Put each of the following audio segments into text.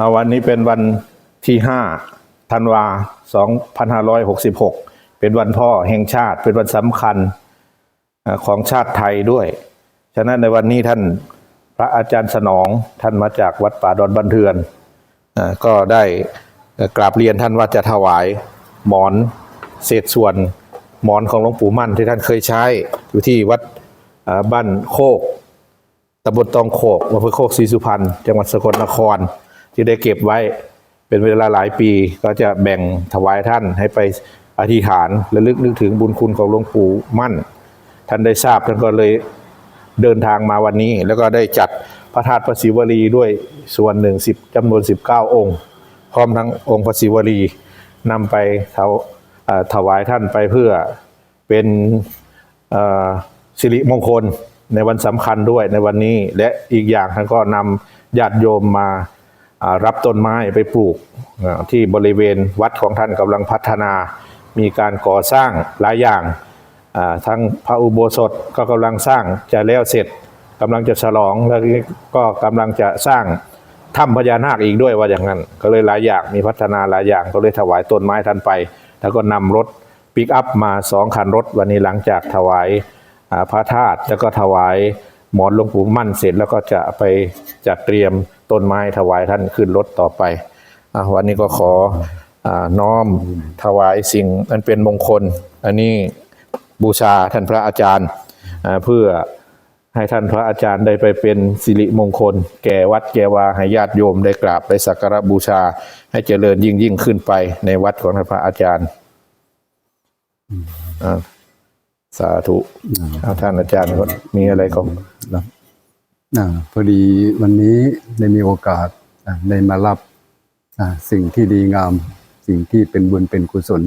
อ่าวันนี้เป็นวันที่ห้าธันวาสองพันห้าร้อยหกสิบหกเป็นวันพ่อแห่งชาติเป็นวันสำคัญของชาติไทยด้วย ฉะนั้นในวันนี้ท่านพระอาจารย์สนองท่านมาจากวัดป่าดอนบันเทือนอก็ได้กราบเรียนท่านว่าจะถวายหมอนเศษส่วนหมอนของหลวงปู่มั่นที่ท่านเคยใช้อยู่ที่วัดบ้านโคกตำบลตองโขกอำเภอโคกศรีสุพรรณจังหวัดสกลนคร ที่ได้เก็บไว้เป็นเวลาหลายปีก็จะแบ่งถวายท่านให้ไปอธิษฐานและลึกนึกถึงบุญคุณของหลวงปู่มั่น ท่านได้ทราบท่านก็เลยเดินทางมาวันนี้ แล้วก็ได้จัดพระธาตุพระศิวลีด้วยส่วนหนึ่งสิบจำนวน 19 องค์ พร้อมทั้งองค์พระศิวลีนำไปถาเอ่อถวายท่านไปเพื่อเป็นสิริมงคลในวันสำคัญด้วยในวันนี้ และอีกอย่างท่านก็นำญาติโยมมา รับต้นไม้ไปปลูกที่บริเวณวัดของท่านกำลังพัฒนา มีการก่อสร้างหลายอย่างทั้งพระอุโบสถก็กำลังสร้างจะแล้วเสร็จกำลังจะฉลองแล้วก็กำลังจะสร้างถ้ำพญานาคอีกด้วยว่าอย่างนั้น ก็เลยหลายอย่างมีพัฒนาหลายอย่างก็เลยถวายต้นไม้ท่านไป แล้วก็นำรถปิกอัพมาสองคันรถวันนี้หลังจากถวายพระธาตุแล้วก็ถวายหมอนหลวงปู่มั่นเสร็จแล้วก็จะไปจัดเตรียม ต้นไม้ถวายท่านขึ้นรถต่อไปอ่าวันนี้ก็ขออาน้อมถวายสิ่งอันเป็นมงคล อันนี้บูชาท่านพระอาจารย์อ่าเพื่อให้ท่านพระอาจารย์ได้ไปเป็นสิริมงคล แก่วัดแก่วาให้ญาติโยมได้กราบได้สักการะบูชา ให้เจริญยิ่งยิ่งขึ้นไปในวัดของท่านพระอาจารย์อ่าสาธุเอาท่านอาจารย์ก็มีอะไรก็ อพอดีวันนี้ได้มีโอกาสได้มารับสิ่งที่ดีงาม สิ่งที่เป็นบุญเป็นกุศล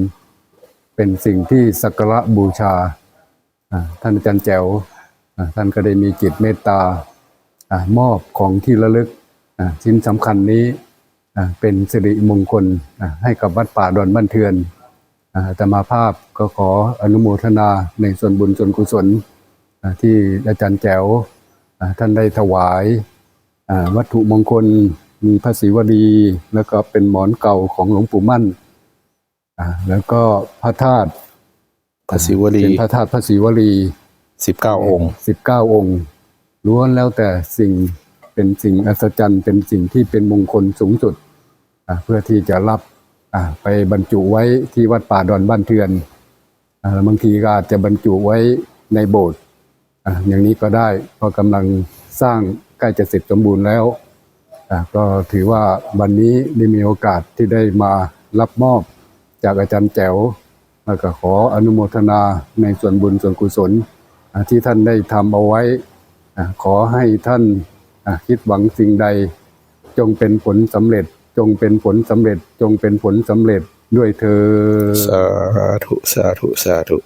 เป็นสิ่งที่สักการะบูชา ท่านอาจารย์แจ๋วท่านก็ได้มีจิตเมตตามอบของที่ระลึกชิ้นสำคัญนี้เป็นสิริมงคลให้กับวัดป่าดอนบ้านเทือนอ่มาภาพก็ขออนุโมทนาในส่วนบุญส่วนกุศลที่อาจารย์แจ๋ว ท่านได้ถวายอ่าวัตถุมงคลมีพระศิวลีแล้วก็เป็นหมอนเก่าของหลวงปู่มั่นอ่าแล้วก็พระธาตุพระศิวลีเป็นพระธาตุพระศิวลีสิบเก้าองค์สิบเก้าองค์ล้วนแล้วแต่สิ่งเป็นสิ่งอัศจรรย์เป็นสิ่งที่เป็นมงคลสูงสุดอ่าเพื่อที่จะรับอ่าไปบรรจุไว้ที่วัดป่าดอนบ้านเทือนอ่าบางทีก็อาจจะบรรจุไว้ในโบสถ์ อย่างนี้ก็ได้เพราะกำลังสร้างใกล้จะเสร็จสมบูรณ์แล้ว ก็ถือว่าวันนี้ได้มีโอกาสที่ได้มารับมอบจากอาจารย์แจ๋วแล้วก็ขออนุโมทนาในส่วนบุญส่วนกุศลที่ท่านได้ทำเอาไว้ ขอให้ท่านคิดหวังสิ่งใด จงเป็นผลสำเร็จ จงเป็นผลสำเร็จ จงเป็นผลสำเร็จด้วยเธอ สาธุ สาธุ สาธุ